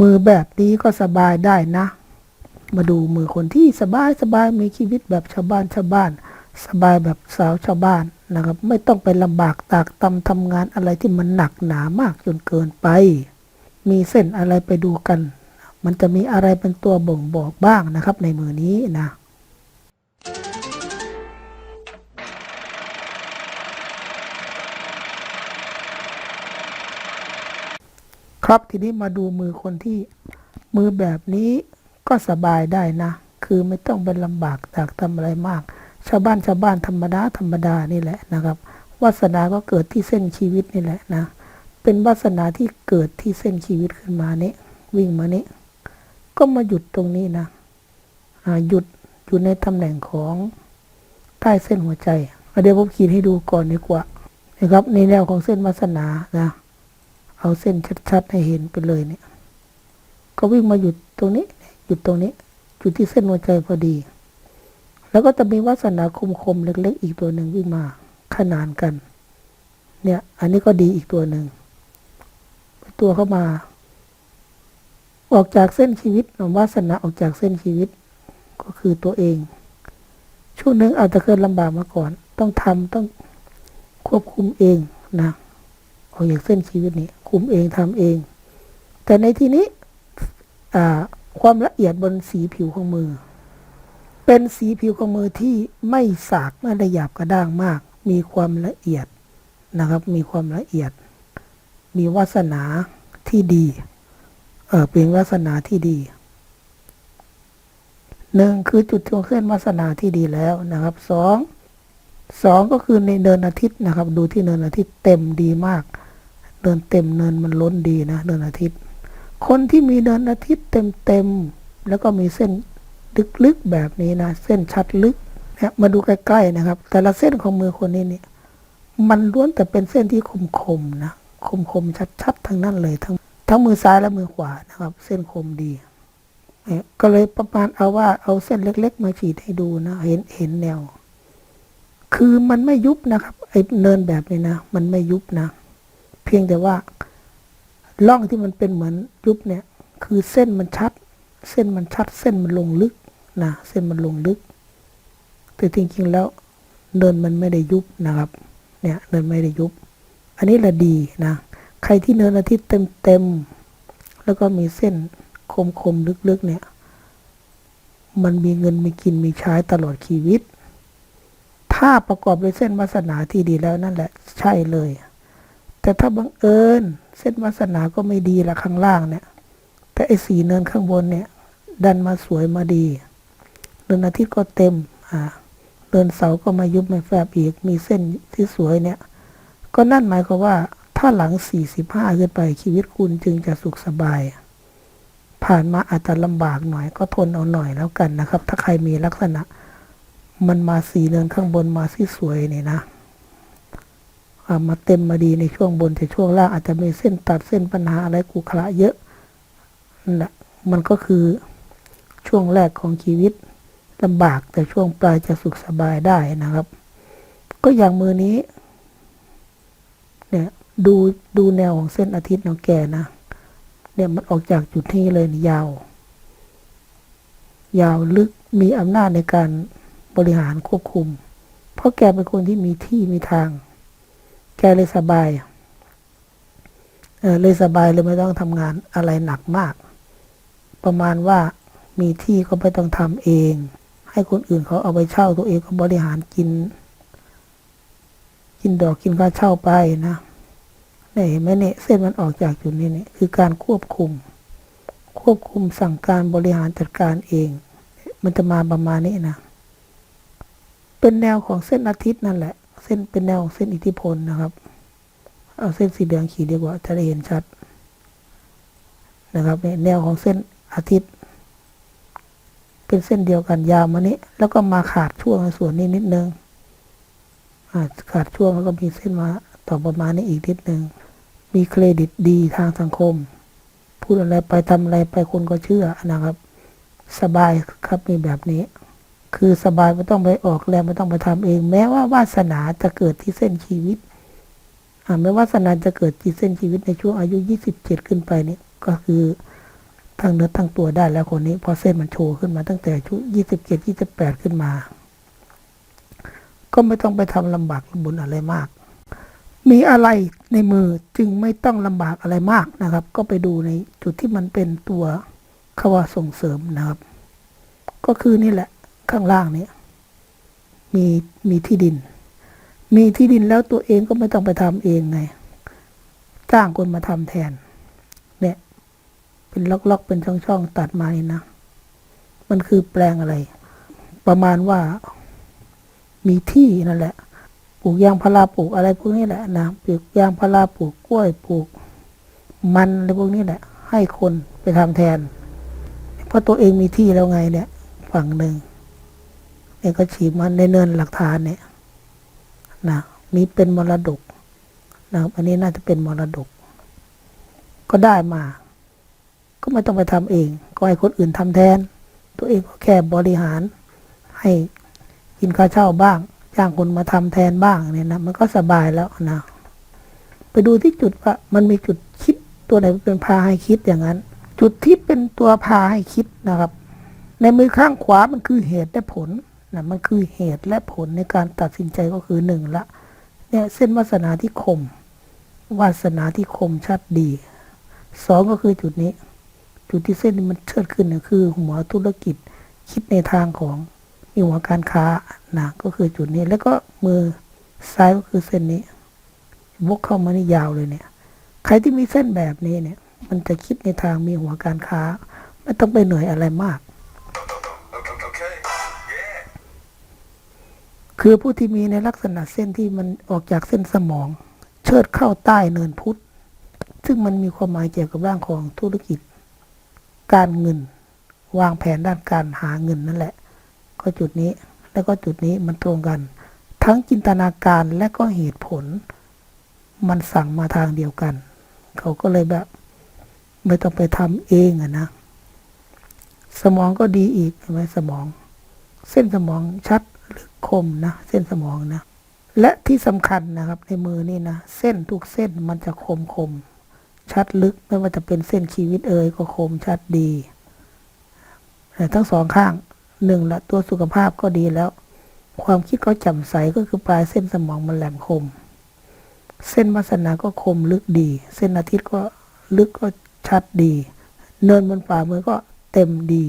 มือแบบนี้ก็สบายได้นะ มาดูมือคนที่สบายสบายมีชีวิตแบบชาวบ้านชาวบ้าน สบายแบบสาวชาวบ้านนะครับ ไม่ต้องไปลำบากตากตำทำงานอะไรที่มันหนักหนามากจนเกินไป มีเส้นอะไรไปดูกัน มันจะมีอะไรเป็นตัวบ่งบอกบ้างนะครับในมือนี้นะ ครับทีนี้มาดูมือคนที่มือแบบนี้ก็สบายได้นะ คือไม่ต้องเป็นลำบากตากทำอะไรมาก ชาวบ้านชาวบ้านธรรมดาธรรมดานี่แหละนะครับวาสนาก็เกิดที่เส้นชีวิตนี่แหละนะ เป็นวาสนาที่เกิดที่เส้นชีวิตขึ้นมานี้วิ่งมานี้ก็มาหยุดตรงนี้นะหยุดอยู่ในตำแหน่งของใต้เส้นหัวใจอะเดี๋ยวผมขีดให้ดูก่อนดีกว่านะครับในแนวของเส้นวาสนานะ เอาเส้นชัดๆให้เห็นไปเลยเนี่ย ก็วิ่งมาหยุดตรงนี้ หยุดตรงนี้หยุดที่เส้นหัวใจพอดี แล้วก็จะมีวาสนาคมๆเล็ก ๆ อีกตัวหนึ่งวิ่งมาขนานกัน เนี่ย อันนี้ก็ดีอีกตัวหนึ่ง ตัวเข้ามา ออกจากเส้นชีวิตวาสนาออกจากเส้นชีวิต ก็คือตัวเอง ช่วงหนึ่งอาจจะเคยลำบากมาก่อน ต้องทำต้องควบคุมเองนะ ออกจากเส้นชีวิตนี้ คุมเองทำเอง แต่ในที่นี้ความละเอียดบนสีผิวของมือ เป็นสีผิวของมือที่ไม่สากไม่ละหยาบกระด้างมาก มีความละเอียดนะครับ มีความละเอียด มีวาสนาที่ดีเออเป็นวาสนาที่ดีหนึ่งคือจุดทวงเส้นวาสนาที่ดีแล้วนะครับสอง สองก็คือในเดินอาทิตย์นะครับ ดูที่เนินอาทิตย์เต็มดีมากเดินเต็มเนินมันล้นดีนะเดินอาทิตย์ คนที่มีเดินอาทิตย์เต็มเต็มแล้วก็มีเส้นลึกๆแบบนี้นะ เส้นชัดลึกนี่ยมาดูใกล้ๆนะครับ แต่ละเส้นของมือคนนี้เนี่ยมันล้วนแต่เป็นเส้นที่คมๆนะคมๆชัดๆทั้งนั้นเลยทั้งทั้งมือซ้ายและมือขวานะครับ เส้นคมดีก็เลยประมาณเอาว่าเอาเส้นเล็ก ๆ มาฉีดให้ดูนะ เห็นเห็นแนว คือมันไม่ยุบนะครับไอ้เนินแบบนี้นะมันไม่ยุบนะ เพียงแต่ว่าร่องที่มันเป็นเหมือนยุบเนี่ย คือเส้นมันชัด เส้นมันชัด เส้นมันลงลึกนะเส้นมันลงลึก แต่จริงๆแล้ว เนินมันไม่ได้ยุบนะครับ เนี่ยเนินไม่ได้ยุบ อันนี้ละดีนะ ใครที่เนินอาทิตย์เต็มๆแล้วก็มีเส้นคมๆลึกๆเนี่ย มันมีเงินมีกินมีใช้ตลอดชีวิต ถ้าประกอบด้วยเส้นวาสนาที่ดีแล้วนั่นแหละ ใช่เลย แต่ถ้าบังเอิญเส้นวาสนาก็ไม่ดีละข้างล่างเนี่ย แต่ไอ้สีเนินข้างบนเนี่ย ดันมาสวยมาดีเดินอาทิตย์ก็เต็ม อ่าเดินเสาร์ก็มายุบไม่แฟบอีก มีเส้นที่สวยเนี่ย ก็นั่นหมายความว่า ถ้าหลังสี่สิบห้าขึ้นไปชีวิตคุณจึงจะสุขสบาย ผ่านมาอาจจะลำบากหน่อยก็ทนเอาหน่อยแล้วกันนะครับ ถ้าใครมีลักษณะ มันมาสีเนินข้างบนมาที่สวยเนี่ยนะมาเต็มมาดีในช่วงบนแต่ช่วงล่างอาจจะมีเส้นตัดเส้นปัญหาอะไรกุขระเยอะนั่นแหละมันก็คือช่วงแรกของชีวิตลำบากแต่ช่วงปลายจะสุขสบายได้นะครับ ก็อย่างมือนี้ เนี่ยดูดูแนวของเส้นอาทิตย์ของแกนะ เนี่ยมันออกจากจุดนี้เลยยาว ยาวลึกมีอำนาจในการ บริหารควบคุม เพราะแกเป็นคนที่มีที่มีทาง แกเลยสบายเออเลยสบายเลยไม่ต้องทำงานอะไรหนักมาก ประมาณว่ามีที่ก็ไม่ต้องทำเอง ให้คนอื่นเขาเอาไปเช่าตัวเองก็บริหารกิน กินดอกกินค่าเช่าไปนะเนี่ยเห็นไหมเนี่ยเส้นมันออกจากจุดนี้เนี่ยคือการควบคุม ควบคุมสั่งการบริหารจัดการเอง มันจะมาประมาณนี้นะ เป็นแนวของเส้นอาทิตย์นั่นแหละ เส้นเป็นแนวของเส้นอิทธิพลนะครับ เอาเส้นสีเหลืองขีดดีกว่าจะได้เห็นชัด นะครับเนี่ยแนวของเส้นอาทิตย์ เป็นเส้นเดียวกันยาวมานี้ แล้วก็มาขาดช่วงส่วนนี้นิดนึงอ่าขาดช่วงแล้วก็มีเส้นมาต่อประมาณนี้อีกนิดนึง มีเครดิตดีทางสังคม พูดอะไรไปทำอะไรไปคนก็เชื่อนะครับ สบายครับมีแบบนี้ คือสบายไม่ต้องไปออกแรงไม่ต้องไปทำเอง แม้ว่าวาสนาจะเกิดที่เส้นชีวิตอ่าไม่วาสนาจะเกิดที่เส้นชีวิตในช่วงอายุ27ขึ้นไปเนี่ยก็คือตั้งเนื้อตั้งตัวได้แล้วคนนี้พอเส้นมันโชว์ขึ้นมาตั้งแต่อายุยี่สิบเจ็ดยี่สิบแปดขึ้นมา ก็ไม่ต้องไปทำลำบากลำบนอะไรมาก มีอะไรในมือจึงไม่ต้องลำบากอะไรมากนะครับ ก็ไปดูในจุดที่มันเป็นตัวคำว่าส่งเสริมนะครับ ก็คือนี่แหละ ข้างล่างนี้มีมีที่ดิน มีที่ดินแล้วตัวเองก็ไม่ต้องไปทำเองไง จ้างคนมาทำแทน เนี่ย เป็นล็อกๆเป็นช่องๆตัดมานี่นะ มันคือแปลงอะไร ประมาณว่า มีที่นั่นแหละ ปลูกยางพาราปลูกอะไรพวกนี้แหละนะ ปลูกยางพาราปลูกกล้วยปลูก มันอะไรพวกนี้แหละ ให้คนไปทำแทน เพราะตัวเองมีที่แล้วไงเนี่ย ฝั่งหนึ่ง เนี่ยก็ฉีกมันในเนินหลักฐานเนี่ยนะมีเป็นมรดกนะครับอันนี้น่าจะเป็นมรดก ก็ได้มา ก็ไม่ต้องไปทำเอง ก็ให้คนอื่นทำแทน ตัวเองก็แค่บริหาร ให้กินค่าเช่าบ้าง จ้างคนมาทำแทนบ้างเนี่ยนะมันก็สบายแล้วนะไปดูที่จุดว่ามันมีจุดคิดตัวไหนเป็นพาให้คิดอย่างนั้น จุดที่เป็นตัวพาให้คิดนะครับ ในมือข้างขวามันคือเหตุและผล นะมันคือเหตุและผลในการตัดสินใจก็คือหนึ่งละเนี่ยเส้นวาสนาที่คม วาสนาที่คมชัดดีสองก็คือจุดนี้ จุดที่เส้นนี้มันเชิดขึ้นเนี่ยคือ หัวธุรกิจคิดในทางของมีหัวการค้านะก็คือจุดนี้ แล้วก็มือซ้ายก็คือเส้นนี้วกเข้ามานี่ยาวเลยเนี่ย ใครที่มีเส้นแบบนี้เนี่ย มันจะคิดในทางมีหัวการค้า ไม่ต้องไปเหนื่อยอะไรมาก คือผู้ที่มีในลักษณะเส้นที่มันออกจากเส้นสมอง เชิดเข้าใต้เนินพุทธ ซึ่งมันมีความหมายเกี่ยวกับเรื่องของธุรกิจ การเงิน วางแผนด้านการหาเงินนั่นแหละ ก็จุดนี้แล้วก็จุดนี้มันตรงกัน ทั้งจินตนาการและก็เหตุผล มันสั่งมาทางเดียวกัน เขาก็เลยแบบ ไม่ต้องไปทำเองอะนะสมองก็ดีอีกเห็นไหมสมอง เส้นสมองชัด หรือคมนะ เส้นสมองนะ และที่สำคัญนะครับ ในมือนี่นะ เส้นทุกเส้นมันจะคมคม ชัดลึกไม่ว่าจะเป็นเส้นชีวิตเอ่ยก็คมชัดดีแต่ทั้งสองข้างหนึ่งละตัวสุขภาพก็ดีแล้ว ความคิดก็แจ่มใสก็คือปลายเส้นสมองมันแหลมคม เส้นวาสนาก็คมลึกดี เส้นอาทิตย์ก็ลึกก็ชัดดี เนินบนฝ่ามือก็เต็มดี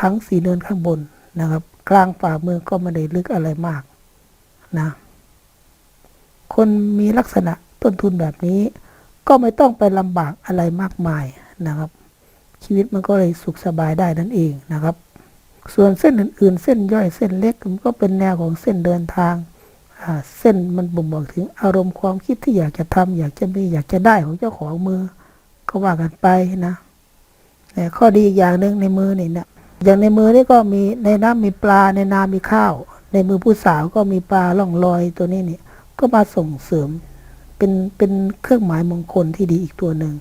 ทั้งสีเนินข้างบนนะครับ กลางฝ่ามือก็ไม่ได้ลึกอะไรมากนะคนมีลักษณะต้นทุนแบบนี้ ก็ไม่ต้องไปลำบากอะไรมากมายนะครับ ชีวิตมันก็เลยสุขสบายได้นั่นเองนะครับ ส่วนเส้นอื่นๆ เส้นย่อยเส้นเล็กมันก็เป็นแนวของเส้นเดินทางเส้นมันบ่งบอกถึงอารมณ์ความคิดที่อยากจะทำอยากจะมีอยากจะได้ของเจ้าของมือ ก็ว่ากันไปนะแต่ข้อดีอีกอย่างหนึ่งในมือนี่นะ อย่างในมือนี่ก็มีในน้ำมีปลาในนามีข้าว ในมือผู้สาวก็มีปลาล่องลอยตัวนี้นี่ก็มาส่งเสริมเป็นเป็นเครื่องหมายมงคลที่ดีอีกตัวหนึ่ง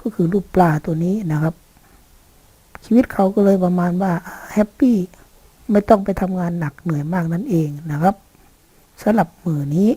ก็คือรูปปลาตัวนี้นะครับ ชีวิตเขาก็เลยประมาณว่าแฮปปี้ไม่ต้องไปทำงานหนักเหนื่อยมากนั่นเองนะครับสำหรับมือนี้